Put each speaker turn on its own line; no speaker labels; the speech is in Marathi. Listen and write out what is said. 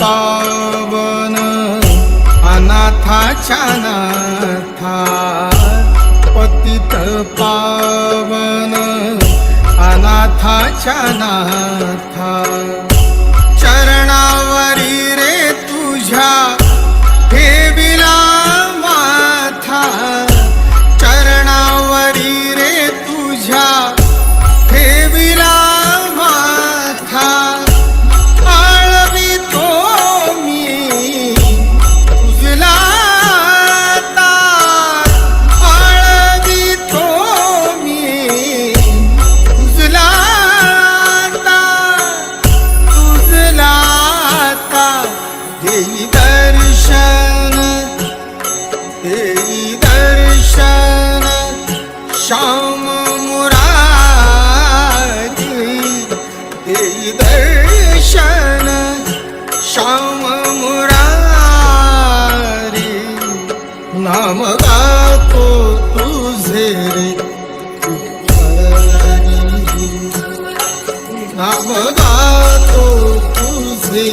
पावन अनाथाच्या नाथा पतित पावन अनाथाच्या नाथा श्याम मुरारी देई दर्शन श्याम मुरारी नाम गातो तुझे रे नाम गातो तुझे